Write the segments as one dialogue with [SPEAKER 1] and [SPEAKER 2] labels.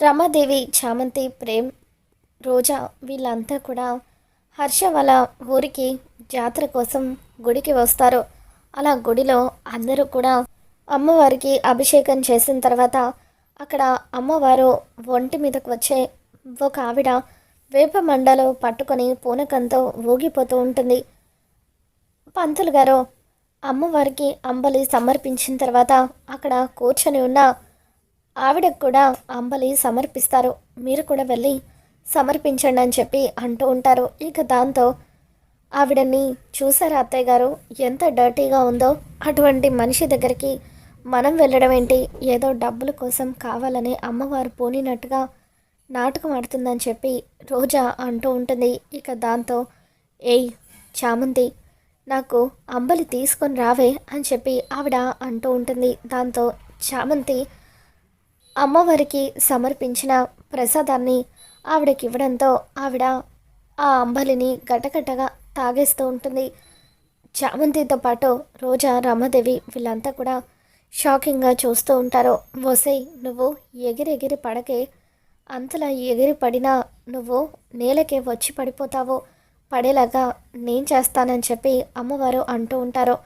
[SPEAKER 1] రమాదేవి చామంతి ప్రేమ్ రోజా వీళ్ళంతా కూడా హర్ష వాళ్ళ ఊరికి జాతర కోసం గుడికి వస్తారు. అలా గుడిలో అందరూ కూడా అమ్మవారికి అభిషేకం చేసిన తర్వాత అక్కడ అమ్మవారు ఒంటి మీదకు వచ్చే ఒక ఆవిడ వేప మండలో పట్టుకొని పూనకంతో ఊగిపోతూ ఉంటుంది. పంతులు గారు అమ్మవారికి అంబలి సమర్పించిన తర్వాత అక్కడ కూర్చొని ఉన్న ఆవిడకు కూడా అంబలి సమర్పిస్తారు. మీరు కూడా వెళ్ళి సమర్పించండి అని చెప్పి అంటూ ఉంటారు. ఇక దాంతో ఆవిడని చూసారా అత్తయ్య గారు? ఎంత డర్టీగా ఉందో. అటువంటి మనిషి దగ్గరికి మనం వెళ్ళడం ఏంటి? ఏదో డబ్బుల కోసం కావాలని అమ్మవారు పోనినట్టుగా నాటకం ఆడుతుందని చెప్పి రోజా అంటూ ఉంటుంది. ఇక దాంతో ఏయ్ చామంతి నాకు అంబలి తీసుకొని రావే అని చెప్పి ఆవిడ అంటూ ఉంటుంది. దాంతో చామంతి అమ్మవారికి సమర్పించిన ప్రసాదాన్ని ఆవిడకి ఇవ్వడంతో ఆవిడ ఆ అంబలిని గటగటగా తాగేస్తూ ఉంటుంది. చామంతితో పాటు రోజా రామదేవి వీళ్ళంతా కూడా షాకింగ్గా చూస్తూ ఉంటారు. వసై నువ్వు ఎగిరెగిరి పడకే. అంతలా ఎగిరి పడినా నువ్వు నేలకే వచ్చి పడిపోతావు. పడేలాగా నేను చేస్తానని చెప్పి అమ్మవారు అంటూ ఉంటారు.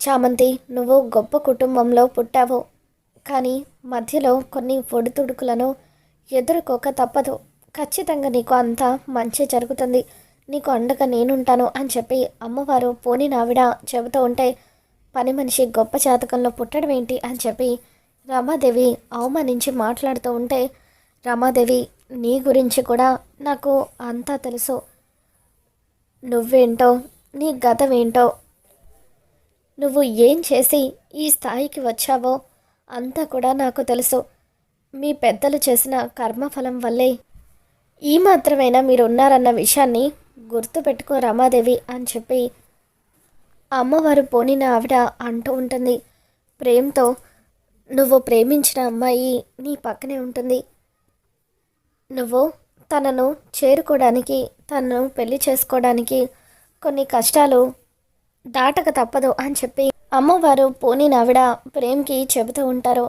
[SPEAKER 1] చామంతి నువ్వు గొప్ప కుటుంబంలో పుట్టావు. కానీ మధ్యలో కొన్ని ఒడిదుడుకులను ఎదుర్కోక తప్పదు. ఖచ్చితంగా నీకు అంతా మంచి జరుగుతుంది. నీకు అండగా నేనుంటాను అని చెప్పి అమ్మవారు పోని నావిడ చెబుతూ ఉంటే పని మనిషి గొప్ప జాతకంలో పుట్టడం ఏంటి అని చెప్పి రమాదేవి అవమానించి మాట్లాడుతూ ఉంటే రమాదేవి నీ గురించి కూడా నాకు అంతా తెలుసు. నువ్వేంటో నీ గతమేంటో నువ్వు ఏం చేసి ఈ స్థాయికి వచ్చావో అంతా కూడా నాకు తెలుసు. మీ పెద్దలు చేసిన కర్మఫలం వల్లే. ఈ మాత్రమైనా మీరు ఉన్నారన్న విషయాన్ని గుర్తుపెట్టుకో రమాదేవి అని చెప్పి అమ్మవారు పోనిన ఆవిడ అంటూ ఉంటుంది. ప్రేమతో నువ్వు ప్రేమించిన అమ్మాయి నీ పక్కనే ఉంటుంది. నువ్వు తనను చేరుకోవడానికి తనను పెళ్ళి చేసుకోవడానికి కొన్ని కష్టాలు దాటక తప్పదు అని చెప్పి అమ్మవారు పోని నవిడ ప్రేమ్కి చెబుతూ ఉంటారు.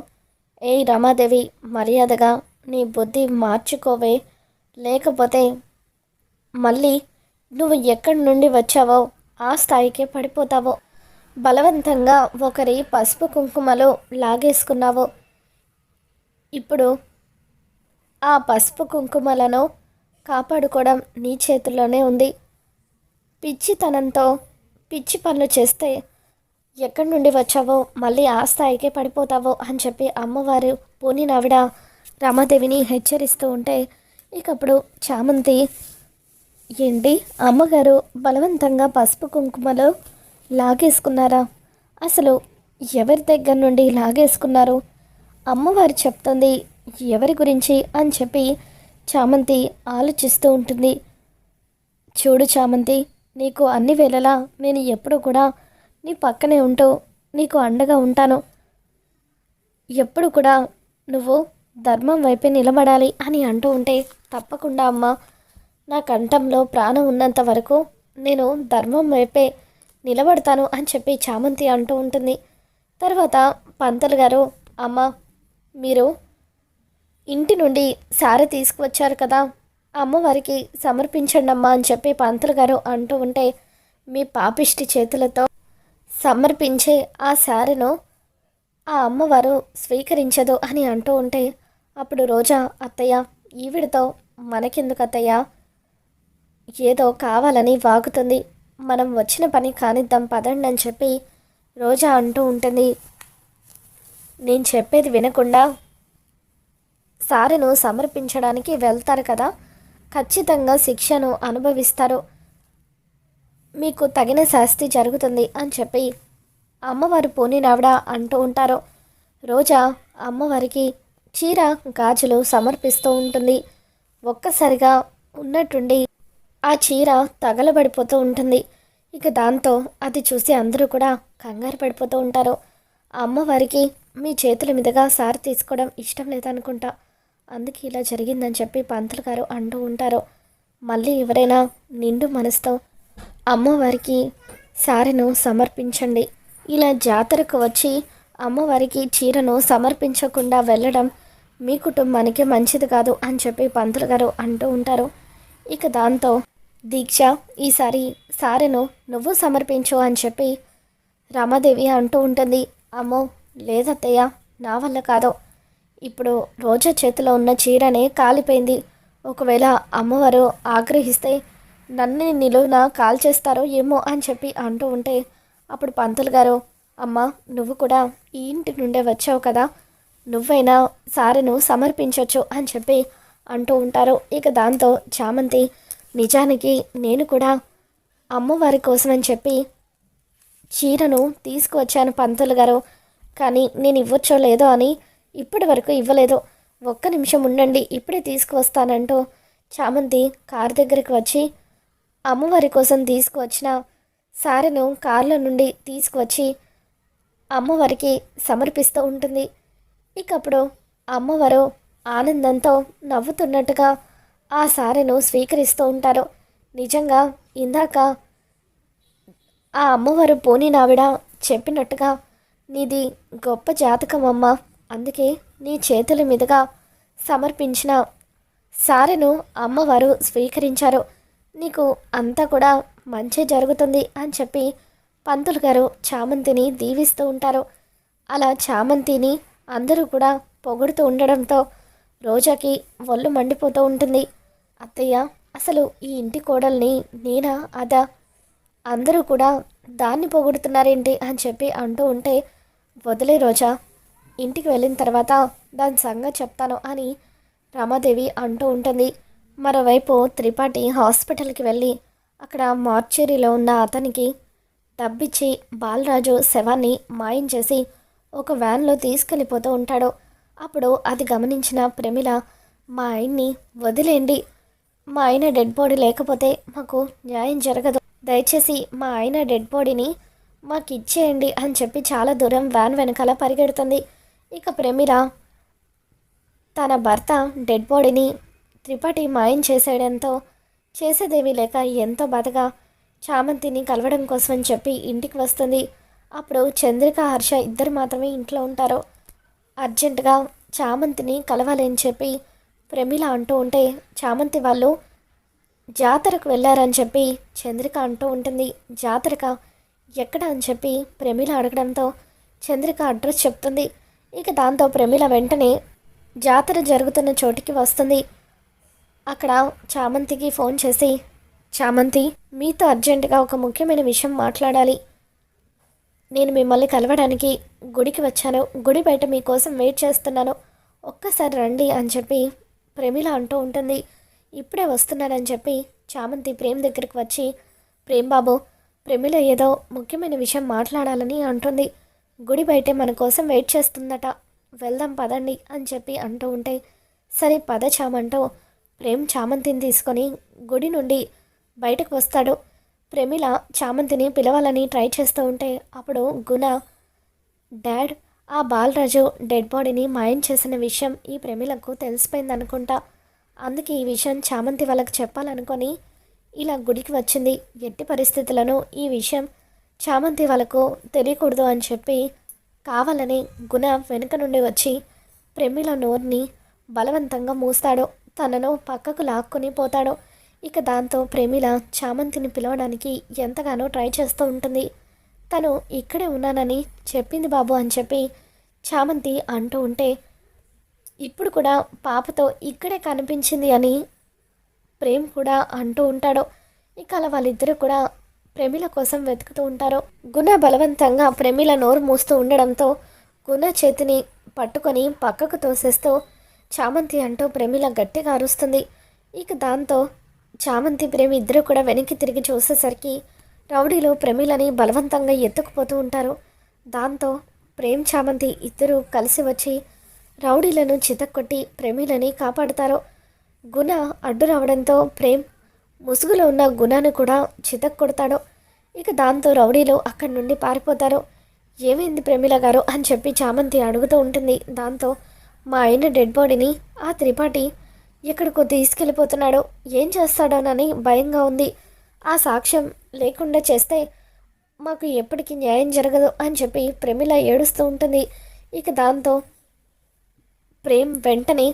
[SPEAKER 1] ఏ రమాదేవి మర్యాదగా నీ బుద్ధి మార్చుకోవే. లేకపోతే మళ్ళీ నువ్వు ఎక్కడి నుండి వచ్చావో ఆ స్థాయికే పడిపోతావో. బలవంతంగా ఒకరి పసుపు కుంకుమలు లాగేసుకున్నావు. ఇప్పుడు ఆ పసుపు కుంకుమలను కాపాడుకోవడం నీ చేతుల్లోనే ఉంది. పిచ్చితనంతో పిచ్చి పనులు చేస్తే ఎక్కడి నుండి వచ్చావో మళ్ళీ ఆ స్థాయికే పడిపోతావో అని చెప్పి అమ్మవారు పోని నావిడ రమాదేవిని హెచ్చరిస్తూ ఉంటే ఇకప్పుడు చామంతి ఏంటి? అమ్మగారు బలవంతంగా పసుపు కుంకుమలో లాగేసుకున్నారా? అసలు ఎవరి దగ్గర నుండి లాగేసుకున్నారు? అమ్మవారు చెప్తుంది ఎవరి గురించి అని చెప్పి చామంతి ఆలోచిస్తూ ఉంటుంది. చూడు చామంతి నీకు అన్ని వేళలా నేను ఎప్పుడూ కూడా నీ పక్కనే ఉంటూ నీకు అండగా ఉంటాను. ఎప్పుడు కూడా నువ్వు ధర్మం వైపే నిలబడాలి అని అంటూ ఉంటే తప్పకుండా అమ్మ. నా కంఠంలో ప్రాణం ఉన్నంత వరకు నేను ధర్మం వైపే నిలబడతాను అని చెప్పి చామంతి అంటూ ఉంటుంది. తర్వాత పంతలు గారు అమ్మ మీరు ఇంటి నుండి సారి తీసుకువచ్చారు కదా అమ్మవారికి సమర్పించండి అమ్మా అని చెప్పి పంతులు గారు అంటూ ఉంటే మీ పాపిష్టి చేతులతో సమర్పించే ఆ శారను ఆ అమ్మవారు స్వీకరించదు అని అంటూ ఉంటే అప్పుడు రోజా అత్తయ్య ఈవిడితో మనకెందుకు అత్తయ్య? ఏదో కావాలని వాగుతుంది. మనం వచ్చిన పని కానిద్దాం పదండి అని చెప్పి రోజా అంటూ ఉంటుంది. నేను చెప్పేది వినకుండా సారెను సమర్పించడానికి వెళ్తారు కదా. ఖచ్చితంగా శిక్షను అనుభవిస్తారు. మీకు తగిన శాస్తి జరుగుతుంది అని చెప్పి అమ్మవారు పోని అంటూ ఉంటారు. రోజా అమ్మవారికి చీర గాజులు సమర్పిస్తూ ఉంటుంది. ఒక్కసారిగా ఉన్నట్టుండి ఆ చీర తగలబడిపోతూ ఉంటుంది. ఇక దాంతో అది చూసి అందరూ కూడా కంగారు పడిపోతూ ఉంటారు. అమ్మవారికి మీ చేతుల మీదుగా సారి తీసుకోవడం ఇష్టం లేదనుకుంటా. అందుకే ఇలా జరిగిందని చెప్పి పంతులు గారు అంటూ ఉంటారు. మళ్ళీ ఎవరైనా నిండు మనసుతో అమ్మవారికి సారెను సమర్పించండి. ఇలా జాతరకు వచ్చి అమ్మవారికి చీరను సమర్పించకుండా వెళ్ళడం మీ కుటుంబానికి మంచిది కాదు అని చెప్పి పంతులు గారు అంటూ ఉంటారు. ఇక దాంతో దీక్ష ఈసారి సారెను నువ్వు సమర్పించు అని చెప్పి రమాదేవి అంటూ ఉంటుంది. అమ్మో లేదత్తయ్య నా వల్ల కాదు. ఇప్పుడు రోజా చేతిలో ఉన్న చీరనే కాలిపోయింది. ఒకవేళ అమ్మవారు ఆగ్రహిస్తే నన్ను నిలువున కాల్ చేస్తారో ఏమో అని చెప్పి అంటూ ఉంటే అప్పుడు పంతులు గారు అమ్మ నువ్వు కూడా ఈ ఇంటి నుండే వచ్చావు కదా. నువ్వైనా సారెను సమర్పించవచ్చు అని చెప్పి అంటూ ఉంటారు. ఇక దాంతో చామంతి నిజానికి నేను కూడా అమ్మవారి కోసమని చెప్పి చీరను తీసుకువచ్చాను పంతులు గారు. కానీ నేను ఇవ్వచ్చో లేదో అని ఇప్పటి వరకు ఇవ్వలేదు. ఒక్క నిమిషం ఉండండి ఇప్పుడే తీసుకువస్తానంటూ చామంతి కారు దగ్గరికి వచ్చి అమ్మవారి కోసం తీసుకువచ్చిన సారెను కారులో నుండి తీసుకువచ్చి అమ్మవారికి సమర్పిస్తూ ఉంటుంది. ఇకప్పుడు అమ్మవారు ఆనందంతో నవ్వుతున్నట్టుగా ఆ సారెను స్వీకరిస్తూ ఉంటారు. నిజంగా ఇందాక ఆ అమ్మవారు పోనీ నావిడ చెప్పినట్టుగా నీది గొప్ప జాతకం అమ్మ. అందుకే నీ చేతుల మీదుగా సమర్పించిన సారెను అమ్మవారు స్వీకరించారు. నీకు అంతా కూడా మంచి జరుగుతుంది అని చెప్పి పంతులు గారు చామంతిని దీవిస్తూ ఉంటారు. అలా చామంతిని అందరూ కూడా పొగుడుతూ ఉండడంతో రోజాకి ఒళ్ళు మండిపోతూ ఉంటుంది. అత్తయ్య అసలు ఈ ఇంటి కోడల్ని నేనా అదా? అందరూ కూడా దాన్ని పొగుడుతున్నారేంటి అని చెప్పి అంటూ ఉంటే వదిలే రోజా ఇంటికి వెళ్ళిన తర్వాత దాని సంగతి చెప్తాను అని రమాదేవి అంటూ ఉంటుంది. మరోవైపు త్రిపాఠి హాస్పిటల్కి వెళ్ళి అక్కడ మార్చురీలో ఉన్న అతనికి డబ్బిచ్చి బాలరాజు శవాన్ని మాయం చేసి ఒక వ్యాన్లో తీసుకెళ్ళిపోతూ ఉంటాడు. అప్పుడు అది గమనించిన ప్రమిళ మా ఆయన్ని వదిలేండి మా ఆయన డెడ్ బాడీ లేకపోతే మాకు న్యాయం జరగదు. దయచేసి మా ఆయన డెడ్ బాడీని మాకు ఇచ్చేయండి అని చెప్పి చాలా దూరం వ్యాన్ వెనకాల పరిగెడుతుంది. ఇక ప్రమిళ తన భర్త డెడ్ బాడీని త్రిపాఠి మాయం చేసేయడంతో చేసేదేమీ లేక ఎంతో బాధగా చామంతిని కలవడం కోసం అని చెప్పి ఇంటికి వస్తుంది. అప్పుడు చంద్రిక హర్ష ఇద్దరు మాత్రమే ఇంట్లో ఉంటారు. అర్జెంటుగా చామంతిని కలవాలని చెప్పి ప్రమిళ అంటూ ఉంటే చామంతి వాళ్ళు జాతరకు వెళ్ళారని చెప్పి చంద్రిక అంటూ ఉంటుంది. జాతరక ఎక్కడ అని చెప్పి ప్రమిళ అడగడంతో చంద్రిక అడ్రస్ చెప్తుంది. ఇక దాంతో ప్రమిళ వెంటనే జాతర జరుగుతున్న చోటికి వస్తుంది. అక్కడ చామంతికి ఫోన్ చేసి చామంతి మీతో అర్జెంటుగా ఒక ముఖ్యమైన విషయం మాట్లాడాలి. నేను మిమ్మల్ని కలవడానికి గుడికి వచ్చాను. గుడి బయట మీకోసం వెయిట్ చేస్తున్నాను. ఒక్కసారి రండి అని చెప్పి ప్రేమిల అంటూ ఉంటుంది. ఇప్పుడే వస్తున్నానని చెప్పి చామంతి ప్రేమ్ దగ్గరికి వచ్చి ప్రేమ్ బాబు ప్రమిళ ఏదో ముఖ్యమైన విషయం మాట్లాడాలని అంటుంది. గుడి బయటే మన కోసం వెయిట్ చేస్తుందట. వెళ్దాం పదండి అని చెప్పి అంటూ ఉంటే సరే పద చామంటూ. ప్రేమ్ చామంతిని తీసుకొని గుడి నుండి బయటకు వస్తాడు. ప్రమిల చామంతిని పిలవాలని ట్రై చేస్తూ ఉంటే అప్పుడు గుణ డాడ్ ఆ బాలరాజు డెడ్ బాడీని మాయం చేసిన విషయం ఈ ప్రమిలకు తెలిసిపోయింది అనుకుంటా అందుకే ఈ విషయం చామంతి వాళ్ళకి చెప్పాలనుకొని ఇలా గుడికి వచ్చింది. ఎట్టి పరిస్థితులను ఈ విషయం చామంతి వాళ్ళకు తెలియకూడదు అని చెప్పి కావాలని గుణ వెనుక నుండి వచ్చి ప్రమిల నోర్ని బలవంతంగా మూస్తాడు. తనను పక్కకు లాక్కొని పోతాడు. ఇక దాంతో ప్రేమిల చామంతిని పిలవడానికి ఎంతగానో ట్రై చేస్తూ ఉంటుంది. తను ఇక్కడే ఉన్నానని చెప్పింది బాబు అని చెప్పి చామంతి అంటూ ఉంటే ఇప్పుడు కూడా పాపతో ఇక్కడే కనిపించింది అని ప్రేమ్ కూడా అంటూ ఉంటాడు. ఇక అలా వాళ్ళిద్దరూ కూడా ప్రేమిల కోసం వెతుకుతూ ఉంటారు. గుణ బలవంతంగా ప్రేమిల నోరు మూస్తూ ఉండడంతో గుణ చేతిని పట్టుకొని పక్కకు తోసేస్తూ చామంతి అంటూ ప్రేమిల గట్టిగా అరుస్తుంది. ఇక దాంతో చామంతి ప్రేమి ఇద్దరు కూడా వెనక్కి తిరిగి చూసేసరికి రౌడీలు ప్రమిలని బలవంతంగా ఎత్తుకుపోతూ ఉంటారు. దాంతో ప్రేమ్ చామంతి ఇద్దరు కలిసి వచ్చి రౌడీలను చితక్కొట్టి ప్రేమిలని కాపాడుతారు. గుణ అడ్డు రావడంతో ప్రేమ్ ముసుగులో ఉన్న గుణాన్ని కూడా చితక్కొడతాడు. ఇక దాంతో రౌడీలు అక్కడి నుండి పారిపోతారు. ఏమైంది ప్రమిల గారు? అని చెప్పి చామంతి అడుగుతూ ఉంటుంది. దాంతో మా ఆయన డెడ్ బాడీని ఆ త్రిపాఠి ఎక్కడికో తీసుకెళ్ళిపోతున్నాడో ఏం చేస్తాడోనని భయంగా ఉంది. ఆ సాక్ష్యం లేకుండా చేస్తే మాకు ఎప్పటికీ న్యాయం జరగదు అని చెప్పి ప్రమిళ ఏడుస్తూ ఉంటుంది. ఇక దాంతో ప్రేమ్ వెంటనే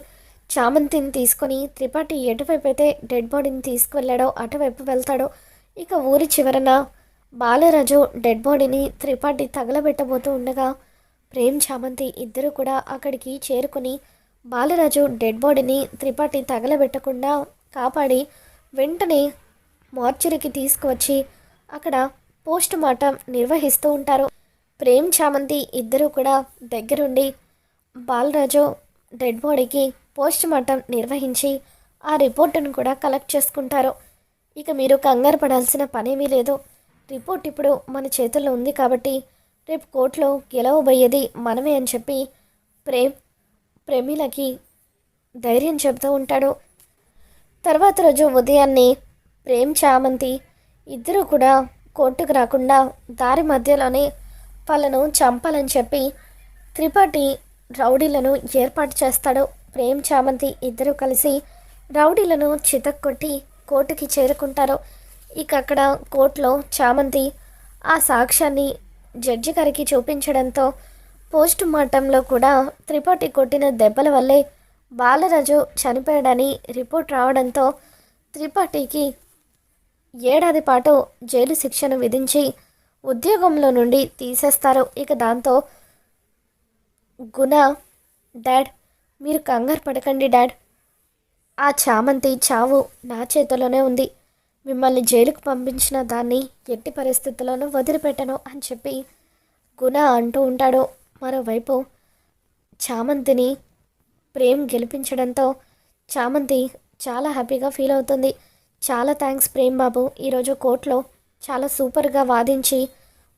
[SPEAKER 1] చామంతిని తీసుకొని త్రిపాఠి ఎటువైపు అయితే డెడ్ బాడీని తీసుకువెళ్ళాడో అటువైపు వెళ్తాడో ఇక ఊరి చివరన బాలరాజు డెడ్ బాడీని త్రిపాఠి తగలబెట్టబోతూ ఉండగా ప్రేమ్ చామంతి ఇద్దరు కూడా అక్కడికి చేరుకుని బాలరాజు డెడ్ బాడీని త్రిపాఠి తగలబెట్టకుండా కాపాడి వెంటనే మార్చురికి తీసుకువచ్చి అక్కడ పోస్ట్ మార్టం నిర్వహిస్తూ ఉంటారు. ప్రేమ్ చామంతి ఇద్దరు కూడా దగ్గరుండి బాలరాజు డెడ్ బాడీకి పోస్ట్ మార్టం నిర్వహించి ఆ రిపోర్టును కూడా కలెక్ట్ చేసుకుంటారు. ఇక మీరు కంగారు పడాల్సిన పనేమీ లేదు. రిపోర్ట్ ఇప్పుడు మన చేతుల్లో ఉంది కాబట్టి రేపు కోర్టులో గెలవబోయేది మనమే అని చెప్పి ప్రేమ్ ప్రేమిలకి ధైర్యం చెబుతూ ఉంటాడు. తర్వాత రోజు ఉదయాన్నే ప్రేమ్ చామంతి ఇద్దరూ కూడా కోర్టుకు రాకుండా దారి మధ్యలోనే వాళ్ళను చంపాలని చెప్పి త్రిపాఠి రౌడీలను ఏర్పాటు చేస్తాడు. ప్రేమ్ చామంతి ఇద్దరూ కలిసి రౌడీలను చితక్కొట్టి కోర్టుకి చేరుకుంటారు. ఇక అక్కడ కోర్టులో చామంతి ఆ సాక్ష్యాన్ని జడ్జి గారికి చూపించడంతో పోస్ట్ మార్టంలో కూడా త్రిపాఠి కొట్టిన దెబ్బల వల్లే బాలరాజు చనిపోయాడని రిపోర్ట్ రావడంతో త్రిపాఠికి ఏడాది పాటు జైలు శిక్షను విధించి ఉద్యోగంలో నుండి తీసేస్తారు. ఇక దాంతో గుణ డాడ్ మీరు కంగారు పడకండి డాడ్. ఆ చామంతి చావు నా చేతిలోనే ఉంది. మిమ్మల్ని జైలుకు పంపించిన దాన్ని ఎట్టి పరిస్థితుల్లోనూ వదిలిపెట్టను అని చెప్పి గుణ అంటూ ఉంటాడు. మరోవైపు చామంతిని ప్రేమ్ గెలిపించడంతో చామంతి చాలా హ్యాపీగా ఫీల్ అవుతుంది. చాలా థ్యాంక్స్ ప్రేమ్ బాబు. ఈరోజు కోర్టులో చాలా సూపర్గా వాదించి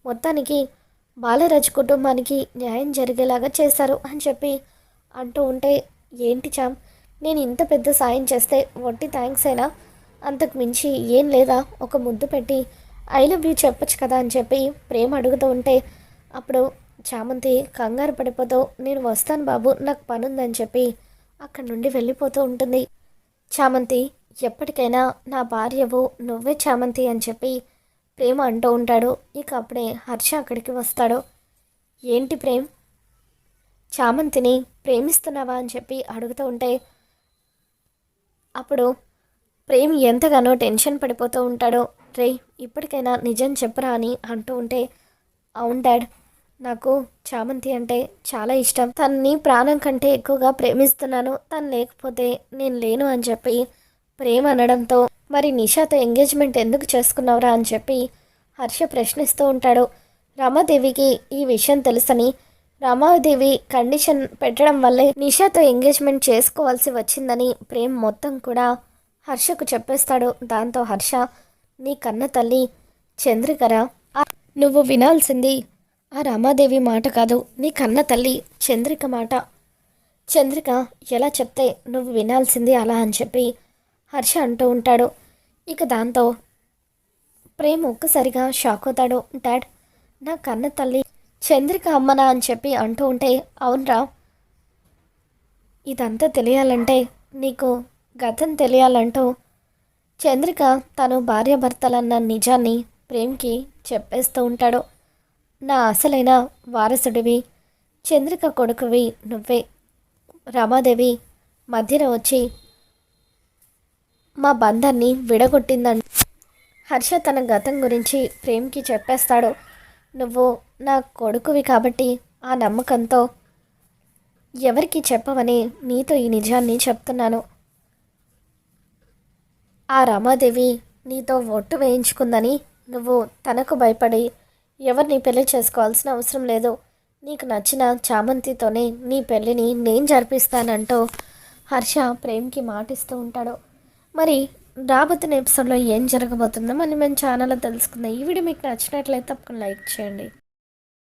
[SPEAKER 1] మొత్తానికి బాలరాజు కుటుంబానికి న్యాయం జరిగేలాగా చేశారు అని చెప్పి అంటూ ఉంటే ఏంటి చామ్? నేను ఇంత పెద్ద సాయం చేస్తే వట్టి థ్యాంక్స్ అయినా అంతకు మించి ఏం లేదా? ఒక ముద్దు పెట్టి ఐ లవ్ యూ చెప్పొచ్చు కదా? అని చెప్పి ప్రేమ అడుగుతూ ఉంటే అప్పుడు చామంతి కంగారు పడిపోతూ నేను వస్తాను బాబు నాకు పని ఉందని చెప్పి అక్కడి నుండి వెళ్ళిపోతూ ఉంటుంది. చామంతి ఎప్పటికైనా నా భార్యవు నువ్వే చామంతి అని చెప్పి ప్రేమ అంటూ ఉంటాడు. ఇక అప్పుడే హర్ష అక్కడికి వస్తాడు. ఏంటి ప్రేమ్? చామంతిని ప్రేమిస్తున్నావా? అని చెప్పి అడుగుతూ ఉంటే అప్పుడు ప్రేమ్ ఎంతగానో టెన్షన్ పడిపోతూ ఉంటాడో. రే ఇప్పటికైనా నిజం చెప్పరా అని అంటూ ఉంటే అవును డాడ్ నాకు చామంతి అంటే చాలా ఇష్టం. తనని ప్రాణం కంటే ఎక్కువగా ప్రేమిస్తున్నాను. తను లేకపోతే నేను లేను అని చెప్పి ప్రేమ అనడంతో మరి నిషాతో ఎంగేజ్మెంట్ ఎందుకు చేసుకున్నావురా అని చెప్పి హర్ష ప్రశ్నిస్తూ ఉంటాడు. రమాదేవికి ఈ విషయం తెలుసని రమాదేవి కండిషన్ పెట్టడం వల్లే నిషాతో ఎంగేజ్మెంట్ చేసుకోవాల్సి వచ్చిందని ప్రేమ్ మొత్తం కూడా హర్షకు చెప్పేస్తాడు. దాంతో హర్ష నీ కన్న తల్లి చంద్రికరా నువ్వు వినాల్సింది ఆ రమాదేవి మాట కాదు. నీ కన్న తల్లి చంద్రిక మాట. చంద్రిక ఎలా చెప్తే నువ్వు వినాల్సింది అలా అని చెప్పి హర్ష అంటూ ఉంటాడు. ఇక దాంతో ప్రేమ్ ఒక్కసారిగా షాక్ అవుతాడు. డాడ్ నా కన్న తల్లి చంద్రిక అమ్మనా అని చెప్పి అంటూ ఉంటే అవునరా ఇదంతా తెలియాలంటే నీకు గతం తెలియాలంటూ చంద్రిక తను భార్యాభర్తలన్న నిజాన్ని ప్రేమ్కి చెప్పేస్తూ ఉంటాడు. నా అసలైన వారసుడివి చంద్రిక కొడుకువి నువ్వే. రమాదేవి మధ్యన వచ్చి మా బంధాన్ని విడగొట్టిందండి హర్ష తన గతం గురించి ప్రేమ్కి చెప్పేస్తాడు. నువ్వు నా కొడుకువి కాబట్టి ఆ నమ్మకంతో ఎవరికి చెప్పవని నీతో ఈ నిజాన్ని చెప్తున్నాను. ఆ రమాదేవి నీతో ఒట్టు వేయించుకుందని నువ్వు తనకు భయపడి ఎవరిని పెళ్ళి చేసుకోవాల్సిన అవసరం లేదు. నీకు నచ్చిన చామంతితోనే నీ పెళ్ళిని నేను జరిపిస్తానంటూ హర్ష ప్రేమ్కి మాటిస్తూ ఉంటాడు. మరి రాబోతున్న ఎపిసోడ్లో ఏం జరగబోతుందో మనం మేము ఛానల్లో తెలుసుకుందాం. ఈ వీడియో మీకు నచ్చినట్లయితే తప్పకుండా లైక్ చేయండి.